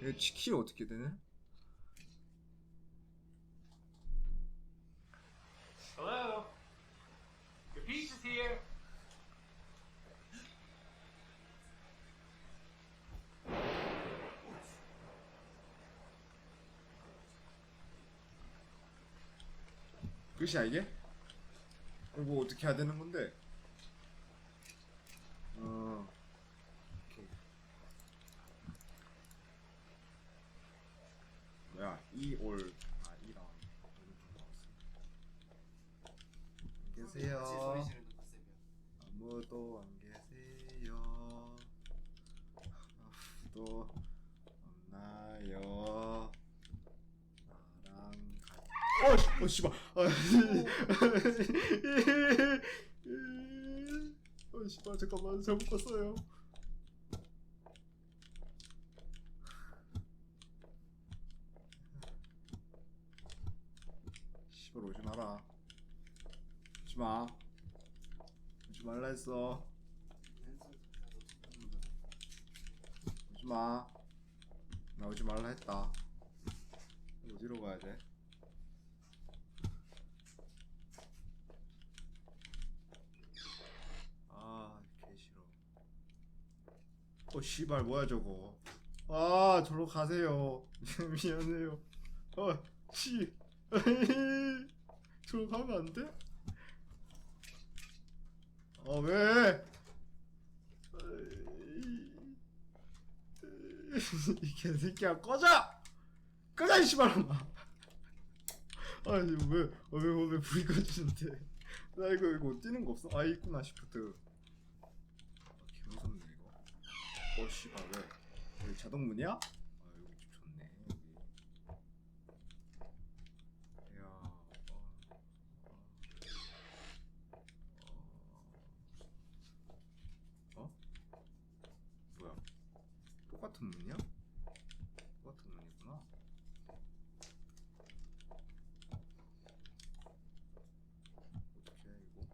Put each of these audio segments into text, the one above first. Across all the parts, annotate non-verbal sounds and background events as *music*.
이거 치킨이 어떻게 되네? Hello? Your pizza's here. 끝이야 이게? 이거 어떻게 해야 되는 건데? 어. 오케이. 뭐야? 이올 아 이랑 계세요. 소리 지르는 컨셉이야. 아무도 안 계세요. 아무도 없나요? 나랑 같이. 어, 씨, 어, 씨발. 아, 어, 씨발, 잠깐만, 잘못 봤어요. 씨발, 오지 마라. 오지 마. 오지 말라 했어. 오지 마. 나 오지 말라 했다. 어디로 가야 돼? 아, 개 싫어. 어, 씨발, 뭐야, 저거. 아, 저로 가세요. *laughs* 미안해요. 어, 씨. *laughs* 저로 가면 안 돼? 아, 왜? 이 개새끼야, 꺼져! 꺼져, 이 씨발놈아! 아니, 왜, 왜, 왜, 왜 불이 꺼지는데? 나 이거, 이거 뛰는 거 없어? 아, 있구나, 시프트. 아, 개무섭네, 이거. 어, 씨발, 왜? 자동문이야? 아, 여기 집 좋네, 여기. 이야, 어, 어, 어? 뭐야? 똑같은 문이야? 똑같은 문이구나. 어떻게 해 이거?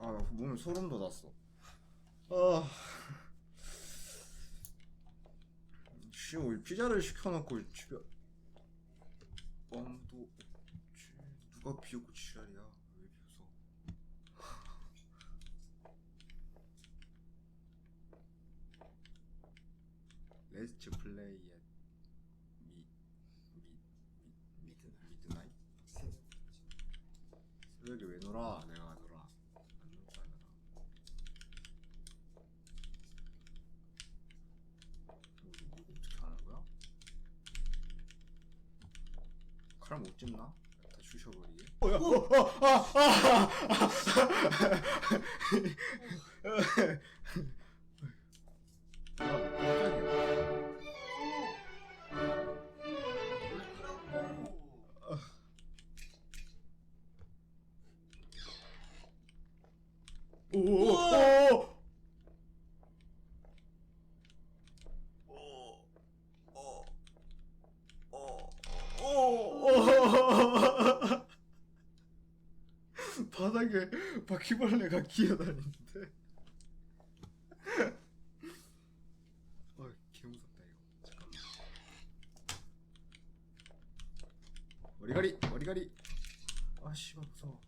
아, 나 몸에 소름 돋았어. 아, 씨, 우리 피자를 시켜놓고 집에 뻥도 없지. 누가 비웃고 지랄이야? 왜 비웃어? Let's play at mid mid mid midnight. 새벽에 왜 놀아? 내가 놀아. 안 놀 줄 알잖아. 이거, 이거 어떻게 하는 거야? 집나? 다 쑤셔버리게. 뭐야? 어, *laughs* *laughs* *laughs* 어, 아, 아, 아, 깜 바닥에 바퀴벌레가 기어다니는데. 어, 개무섭다 이거. 잠깐만. 머리가리, 머리가리. 아, 씨발 무서워.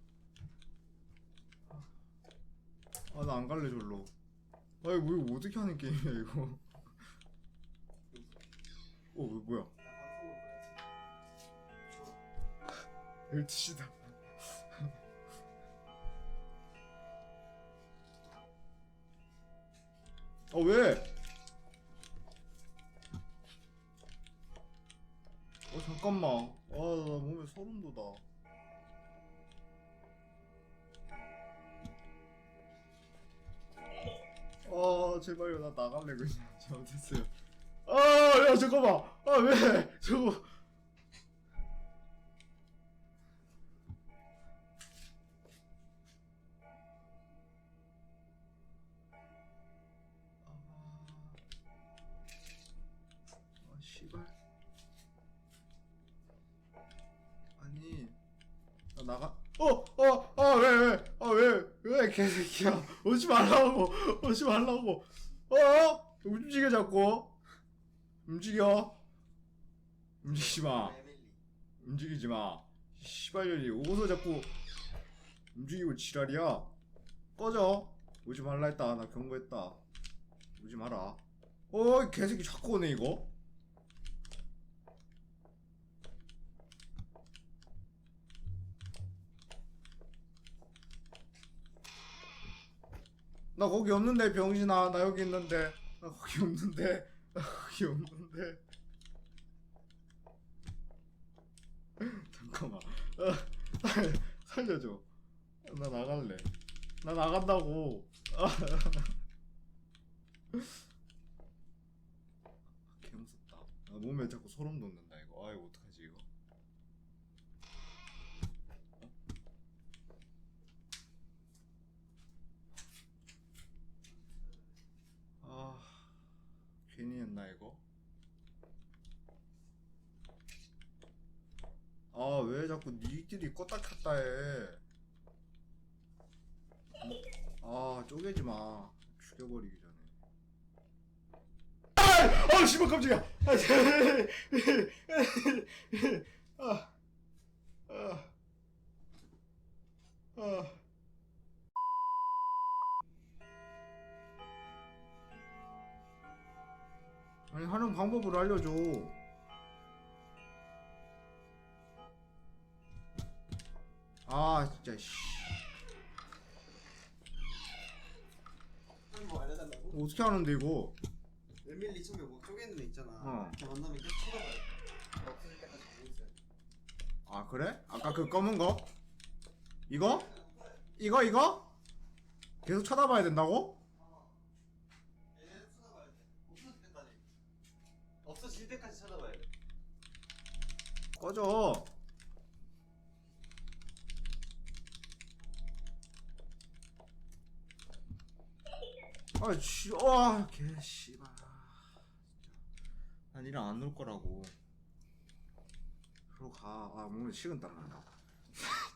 아, 나 안 갈래 절로. 아이, 뭐 이거 어떻게 하는 게임이야 이거. 어, 왜 뭐야? 방송을 12시다. 어, 왜? 어, 잠깐만. 아, 나 몸에 소름 돋아. 아, 제발요. 나 나갈래, 그냥. *laughs* 잘못했어요. 아, 야, 잠깐만. 아, 왜? 저거. 나 나가. 어, 어, 아, 왜, 왜, 아, 왜, 왜, 이 개새끼야? 오지 말라고 오지 말라고. 어? 움직여 자꾸. 움직여. 움직이지 마. 움직이지 마. 시발년이 오고서 자꾸 움직이고 지랄이야. 꺼져. 오지 말라 했다. 나 경고했다. 오지 마라. 어이 개새끼 자꾸 오네 이거 나 거기 없는데 병신아. 나 여기 있는데. 나 거기 없는데. 나 거기 없는데. *laughs* 잠깐만. 어, 살- 살려줘. 나 나갈래. 나 나간다고. *laughs* 아, 개무섭다. 나 몸에 자꾸 소름 돋는다 이거. 아 이거 어떡하지 이거 아 괜히 했나 이거 아 왜 자꾸 니끼리 껐다 켰다 해. 아 쪼개지 마. 죽여버리기 전에. 아, 아 씨발 깜짝이야. 아, 아, 아, 아. 아니 하는 방법을 알려줘. 아 진짜 씨. 뭐 알려달라고? 어떻게 하는데 이거? 에밀리 처음에 뭐 쪼개는 애 있잖아. 어. 이렇게 만나면 계속 돼. 없을 때까지 보고 있어야 돼. 아 그래? 아까 그 검은 거? 이거? 이거 이거? 계속 쳐다봐야 된다고? 얘는 쳐다봐야 돼. 없어질 때까지. 없어질 때까지 쳐다봐야 돼. 꺼져. 아, 씨, 와, 개, 씨발. 난 이랑 안 놀 거라고. 그러고 가. 아, 몸에 식은 땀 난다.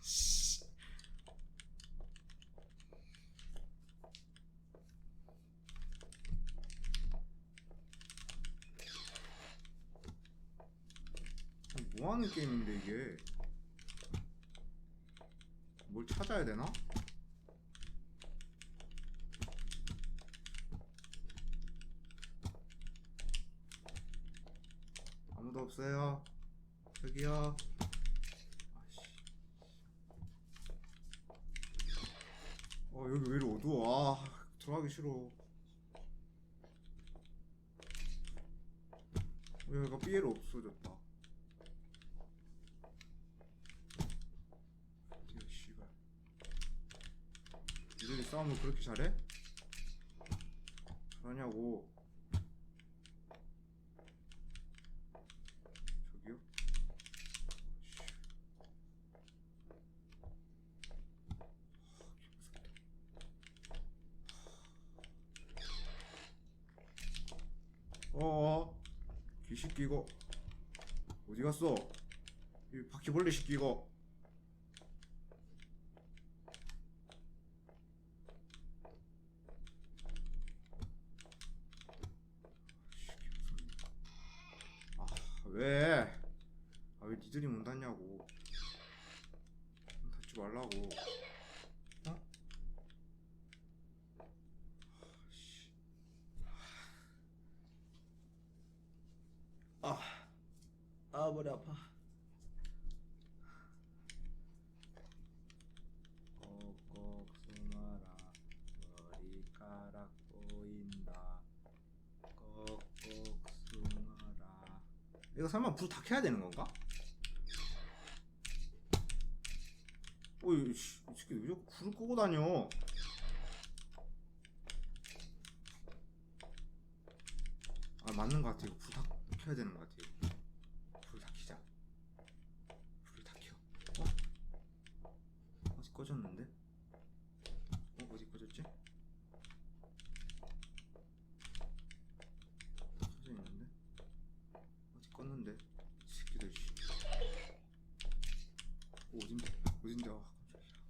씨. 뭐 하는 게임인데 이게? 뭘 찾아야 되나? 아무도 없어요. 저기요. 아씨. 어 여기 왜 이리 어두워? 아 들어가기 싫어. 여기가 삐에로 없어졌다. 이거 씨발. 니들이 싸움을 그렇게 잘해? 잘하냐고. 저기요? 씨. 어어 귀식기 어디 갔어? 이 바퀴벌레 새끼 이거 아 왜? 아 왜 니들이 문 닫냐고 문 닫지 말라고 어? 아, 씨. 아, 아 머리 아파. 꼭꼭 숨어라 머리카락 보인다. 꼭꼭 숨어라. 이거 설마 불 다 켜야 되는 건가? 어이 씨, 이 새끼 왜 자꾸 불을 끄고 다녀? 아 맞는 것 같아 이거 불 다 켜야 되는 것 같아 꺼졌는데? 어? 어디 꺼졌지? 꺼져 있는데? 어디 껐는데? 새끼들 씨 어, 어딘데? 어딘데? 아 깜짝이야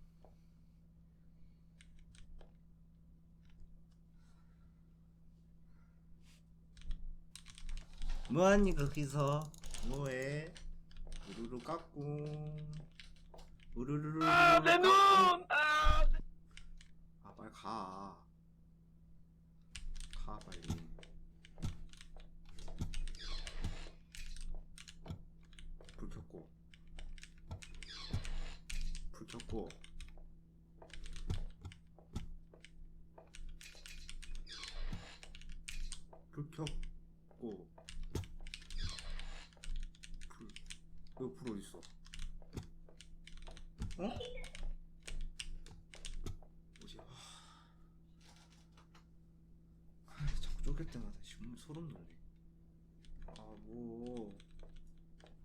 뭐하니 거기서 뭐해 우르르 깎고 우르르르 아 내눈 아 빨리 가. 가 빨리. 불 켰고. 불 켰고. 불 켰고. 불. 이거 불 어디 있어? 어? 뭐지? 아, 자꾸 쫓길 때마다 정말 소름 돋네. 아 뭐,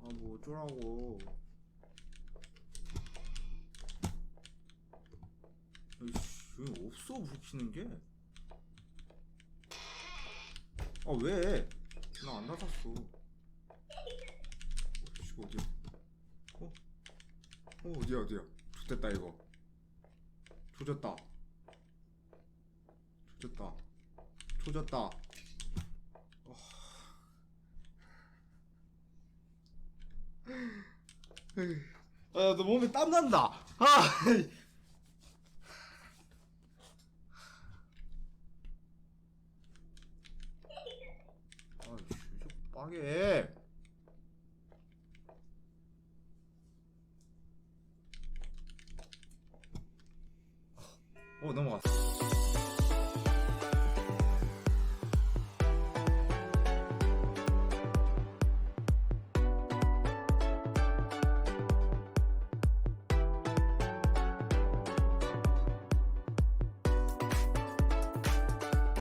아뭐 어쩌라고. 아 이씨 여기 없어 불 켜는 게. 아 왜? 나안 닫았어. 어씨 어디야? 어? 어 어디야 어디야? 좋됐다 이거. 조졌다. 조졌다. 조졌다. 어. 아, 너 몸에 땀 난다. 아, 에이. 아. 어, 넘어갔어.